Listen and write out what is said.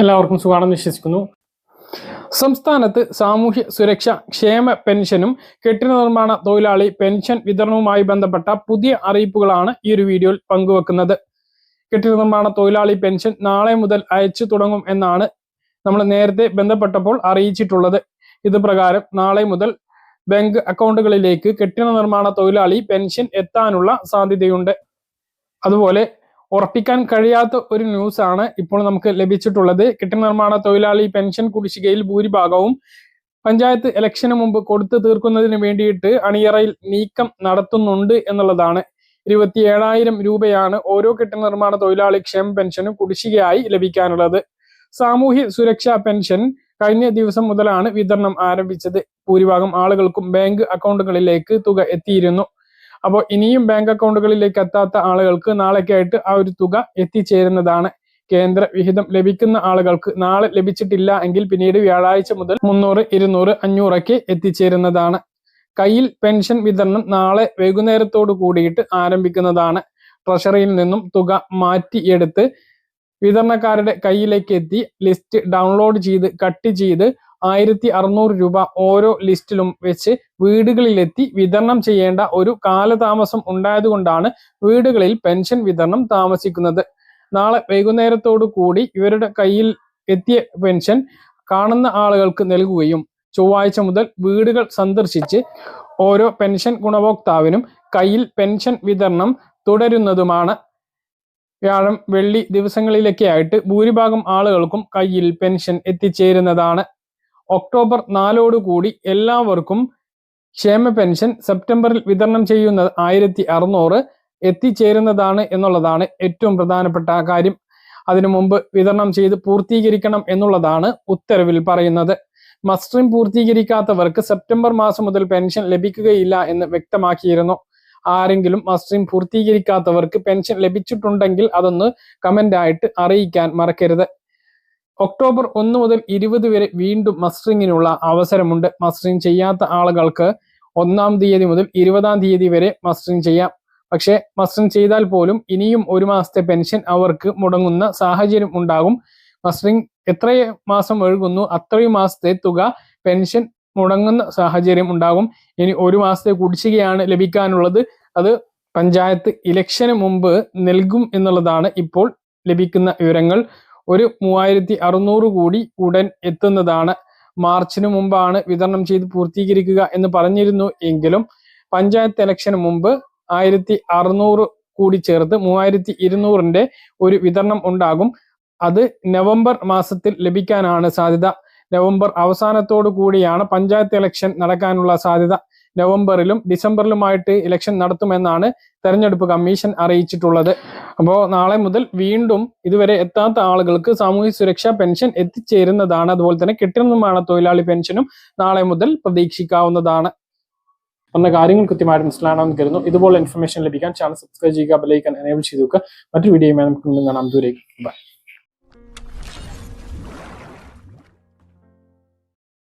എല്ലാവർക്കും സുഖമാണെന്ന് വിശ്വസിക്കുന്നു. സംസ്ഥാനത്ത് സാമൂഹ്യ സുരക്ഷ ക്ഷേമ പെൻഷനും കെട്ടിട നിർമ്മാണ തൊഴിലാളി പെൻഷൻ വിതരണവുമായി ബന്ധപ്പെട്ട പുതിയ അറിയിപ്പുകളാണ് ഈ ഒരു വീഡിയോയിൽ പങ്കുവെക്കുന്നത്. കെട്ടിട നിർമ്മാണ തൊഴിലാളി പെൻഷൻ നാളെ മുതൽ അയച്ചു തുടങ്ങും എന്നാണ് നമ്മൾ നേരത്തെ ബന്ധപ്പെട്ടപ്പോൾ അറിയിച്ചിട്ടുള്ളത്. ഇത് പ്രകാരം നാളെ മുതൽ ബാങ്ക് അക്കൗണ്ടുകളിലേക്ക് കെട്ടിട നിർമ്മാണ തൊഴിലാളി പെൻഷൻ എത്താനുള്ള സാധ്യതയുണ്ട്. അതുപോലെ ഉറപ്പിക്കാൻ കഴിയാത്ത ഒരു ന്യൂസ് ആണ് ഇപ്പോൾ നമുക്ക് ലഭിച്ചിട്ടുള്ളത്. കെട്ടിട നിർമ്മാണ തൊഴിലാളി പെൻഷൻ കുടിശ്ശികയിൽ ഭൂരിഭാഗവും പഞ്ചായത്ത് ഇലക്ഷന് മുമ്പ് കൊടുത്തു തീർക്കുന്നതിന് വേണ്ടിയിട്ട് അണിയറയിൽ നീക്കം നടത്തുന്നുണ്ട് എന്നുള്ളതാണ്. ഇരുപത്തി ഏഴായിരം രൂപയാണ് ഓരോ കെട്ടിട നിർമ്മാണ തൊഴിലാളി ക്ഷേമ പെൻഷനും കുടിശ്ശികയായി ലഭിക്കാനുള്ളത്. സാമൂഹ്യ സുരക്ഷാ പെൻഷൻ കഴിഞ്ഞ ദിവസം മുതലാണ് വിതരണം ആരംഭിച്ചത്. ഭൂരിഭാഗം ആളുകൾക്കും ബാങ്ക് അക്കൗണ്ടുകളിലേക്ക് തുക എത്തിയിരുന്നു. അപ്പോൾ ഇനിയും ബാങ്ക് അക്കൗണ്ടുകളിലേക്ക് എത്താത്ത ആളുകൾക്ക് നാളേക്കായിട്ട് ആ ഒരു തുക എത്തിച്ചേരുന്നതാണ്. കേന്ദ്ര വിഹിതം ലഭിക്കുന്ന ആളുകൾക്ക് നാളെ ലഭിച്ചിട്ടില്ല എങ്കിൽ പിന്നീട് വ്യാഴാഴ്ച മുതൽ മുന്നൂറ് ഇരുന്നൂറ് അഞ്ഞൂറൊക്കെ എത്തിച്ചേരുന്നതാണ്. കയ്യിൽ പെൻഷൻ വിതരണം നാളെ വൈകുന്നേരത്തോടു കൂടിയിട്ട് ആരംഭിക്കുന്നതാണ്. ട്രഷറിയിൽ നിന്നും തുക മാറ്റിയെടുത്ത് വിതരണക്കാരുടെ കയ്യിലേക്ക് എത്തി ലിസ്റ്റ് ഡൗൺലോഡ് ചെയ്ത് കട്ട് ചെയ്ത് ആയിരത്തി അറുന്നൂറ് രൂപ ഓരോ ലിസ്റ്റിലും വെച്ച് വീടുകളിലെത്തി വിതരണം ചെയ്യേണ്ട ഒരു കാലതാമസം ഉണ്ടായതുകൊണ്ടാണ് വീടുകളിൽ പെൻഷൻ വിതരണം താമസിക്കുന്നത്. നാളെ വൈകുന്നേരത്തോടു കൂടി ഇവരുടെ കയ്യിൽ എത്തിയ പെൻഷൻ കാണുന്ന ആളുകൾക്ക് നൽകുകയും ചൊവ്വാഴ്ച മുതൽ വീടുകൾ സന്ദർശിച്ച് ഓരോ പെൻഷൻ ഗുണഭോക്താവിനും കയ്യിൽ പെൻഷൻ വിതരണം തുടരുന്നതുമാണ്. വ്യാഴം വെള്ളി ദിവസങ്ങളിലൊക്കെ ആയിട്ട് ഭൂരിഭാഗം ആളുകൾക്കും കയ്യിൽ പെൻഷൻ എത്തിച്ചേരുന്നതാണ്. ഒക്ടോബർ നാലോടുകൂടി എല്ലാവർക്കും ക്ഷേമ പെൻഷൻ സെപ്റ്റംബറിൽ വിതരണം ചെയ്യുന്നത് ആയിരത്തി അറുന്നൂറ് എത്തിച്ചേരുന്നതാണ് എന്നുള്ളതാണ് ഏറ്റവും പ്രധാനപ്പെട്ട കാര്യം. അതിനു മുമ്പ് വിതരണം ചെയ്ത് പൂർത്തീകരിക്കണം എന്നുള്ളതാണ് ഉത്തരവിൽ പറയുന്നത്. മസ്റ്ററിംഗ് പൂർത്തീകരിക്കാത്തവർക്ക് സെപ്റ്റംബർ മാസം മുതൽ പെൻഷൻ ലഭിക്കുകയില്ല എന്ന് വ്യക്തമാക്കിയിരുന്നു. ആരെങ്കിലും മസ്റ്ററിംഗ് പൂർത്തീകരിക്കാത്തവർക്ക് പെൻഷൻ ലഭിച്ചിട്ടുണ്ടെങ്കിൽ അതൊന്ന് കമന്റ് ആയിട്ട് അറിയിക്കാൻ മറക്കരുത്. ഒക്ടോബർ ഒന്ന് മുതൽ ഇരുപത് വരെ വീണ്ടും മസ്റ്ററിങ്ങിനുള്ള അവസരമുണ്ട്. മസ്റ്ററിങ് ചെയ്യാത്ത ആളുകൾക്ക് ഒന്നാം തീയതി മുതൽ ഇരുപതാം തീയതി വരെ മസ്റ്ററിങ് ചെയ്യാം. പക്ഷേ മസ്റ്ററിങ് ചെയ്താൽ പോലും ഇനിയും ഒരു മാസത്തെ പെൻഷൻ അവർക്ക് മുടങ്ങുന്ന സാഹചര്യം ഉണ്ടാകും. മസ്റ്ററിങ് എത്ര മാസം ഒഴുകുന്നു അത്രയും മാസത്തെ തുക പെൻഷൻ മുടങ്ങുന്ന സാഹചര്യം ഉണ്ടാകും. ഇനി ഒരു മാസത്തെ കുടിശ്ശികയാണ് ലഭിക്കാനുള്ളത്. അത് പഞ്ചായത്ത് ഇലക്ഷന് മുമ്പ് നൽകും എന്നുള്ളതാണ് ഇപ്പോൾ ലഭിക്കുന്ന വിവരങ്ങൾ. ഒരു മൂവായിരത്തി അറുന്നൂറ് കൂടി ഉടൻ എത്തുന്നതാണ്. മാർച്ചിന് മുമ്പാണ് വിതരണം ചെയ്ത് പൂർത്തീകരിക്കുക എന്ന് പറഞ്ഞിരുന്നു എങ്കിലും പഞ്ചായത്ത് ഇലക്ഷന് മുമ്പ് ആയിരത്തി അറുന്നൂറ് കൂടി ചേർത്ത് മൂവായിരത്തി ഇരുന്നൂറിന്റെ ഒരു വിതരണം ഉണ്ടാകും. അത് നവംബർ മാസത്തിൽ ലഭിക്കാനാണ് സാധ്യത. നവംബർ അവസാനത്തോടു കൂടിയാണ് പഞ്ചായത്ത് ഇലക്ഷൻ നടക്കാനുള്ള സാധ്യത. നവംബറിലും ഡിസംബറിലുമായിട്ട് ഇലക്ഷൻ നടത്തുമെന്നാണ് തെരഞ്ഞെടുപ്പ് കമ്മീഷൻ അറിയിച്ചിട്ടുള്ളത്. അപ്പോൾ നാളെ മുതൽ വീണ്ടും ഇതുവരെ എത്താത്ത ആളുകൾക്ക് സാമൂഹ്യ സുരക്ഷാ പെൻഷൻ എത്തിച്ചേരുന്നതാണ്. അതുപോലെ തന്നെ കെട്ടിട തൊഴിലാളി പെൻഷനും നാളെ മുതൽ പ്രതീക്ഷിക്കാവുന്നതാണ്. പറഞ്ഞ കാര്യങ്ങൾ കൃത്യമായിട്ട് മനസ്സിലാണെന്ന് കരുതുന്നു. ഇതുപോലെ ഇൻഫർമേഷൻ ലഭിക്കാൻ ചാനൽ സബ്സ്ക്രൈബ് ചെയ്യുക ബെലൈക്കൻ എനേബിൾ ചെയ്തു മറ്റൊരു വീഡിയോയുമായി നമുക്ക് കാണാം. ദൂരേക്ക് ബൈ